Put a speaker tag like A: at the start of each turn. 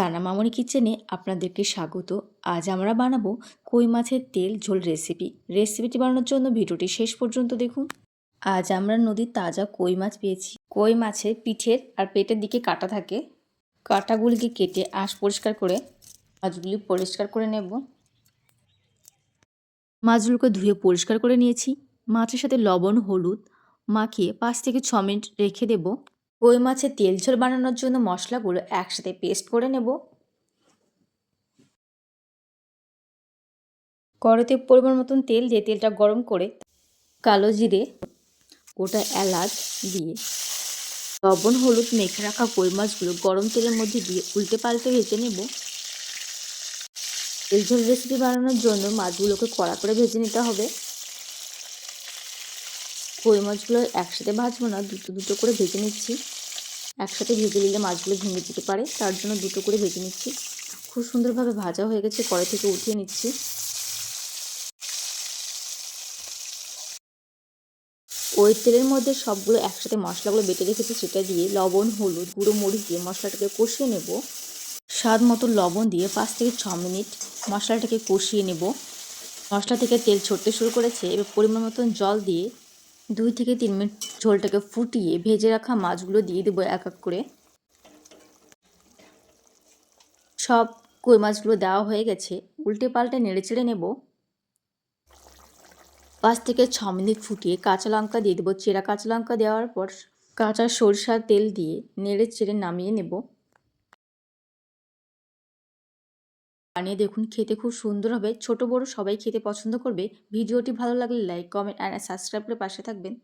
A: সানা মামনি কিচেনে আপনাদেরকে স্বাগত। আজ আমরা বানাবো কই মাছের তেল ঝোল রেসিপি রেসিপিটি বানানোর জন্য ভিডিওটি শেষ পর্যন্ত দেখুন। আজ আমরা নদীর তাজা কই মাছ পেয়েছি। কই মাছের পিঠের আর পেটের দিকে কাটা থাকে। কাটাগুলিকে কেটে আঁশ পরিষ্কার করে মাছগুলি পরিষ্কার করে নেব। মাছগুলোকে ধুয়ে পরিষ্কার করে নিয়েছি। মাছের সাথে লবণ, হলুদ মাখিয়ে পাঁচ থেকে ছ মিনিট রেখে দেব। কই মাছের তেল ঝোল বানানোর জন্য মশলাগুলো একসাথে পেস্ট করে নেব। কড়াইতে পরিমাণ মতন তেল দিয়ে তেলটা গরম করে কালো জিরে, গোটা এলাচ দিয়ে লবণ, হলুদ মেখে রাখা কই মাছগুলো গরম তেলের মধ্যে দিয়ে উল্টে পাল্টে ভেজে নেব। তেল ঝোল রেসিপি বানানোর জন্য মাছগুলোকে কড়া করে ভেজে নিতে হবে। কই মাছগুলো একসাথে ভাজবো না, দুটো দুটো করে ভেজে নিচ্ছি। একসাথে ভেজে নিলে মাছগুলো ভেঙে যেতে পারে, তার জন্য দুটো করে ভেজে নিচ্ছি। খুব সুন্দরভাবে ভাজা হয়ে গেছে, কড়াই থেকে উঠিয়ে নিচ্ছি। ওই তেলের মধ্যে সবগুলো একসাথে মশলাগুলো বেটে রেখেছি, সেটা দিয়ে লবণ, হলুদ, গুঁড়ো মরিচ দিয়ে মশলাটাকে কষিয়ে নেব। স্বাদ মতো লবণ দিয়ে পাঁচ থেকে ছ মিনিট মশলাটাকে কষিয়ে নেব। মশলা থেকে তেল ছড়তে শুরু করেছে, এবার পরিমাণ মতন জল দিয়ে দুই থেকে তিন মিনিট ঝোলটাকে ফুটিয়ে ভেজে রাখা মাছগুলো দিয়ে দেবো এক এক করে। সব কই মাছগুলো দেওয়া হয়ে গেছে, উল্টে পাল্টে নেড়ে চেড়ে নেব। পাঁচ থেকে ছ মিনিট ফুটিয়ে কাঁচা লঙ্কা দিয়ে দেবো। চেরা কাঁচা লঙ্কা দেওয়ার পর কাঁচা সরষার তেল দিয়ে নেড়ে চেড়ে নামিয়ে নেব। বানিয়ে দেখুন, খেতে খুব সুন্দর হবে। ছোট, বড় সবাই খেতে পছন্দ করবে। ভিডিওটি ভালো লাগলে লাইক কমেন্ট অ্যান্ড সাবস্ক্রাইব করে পাশে থাকবেন।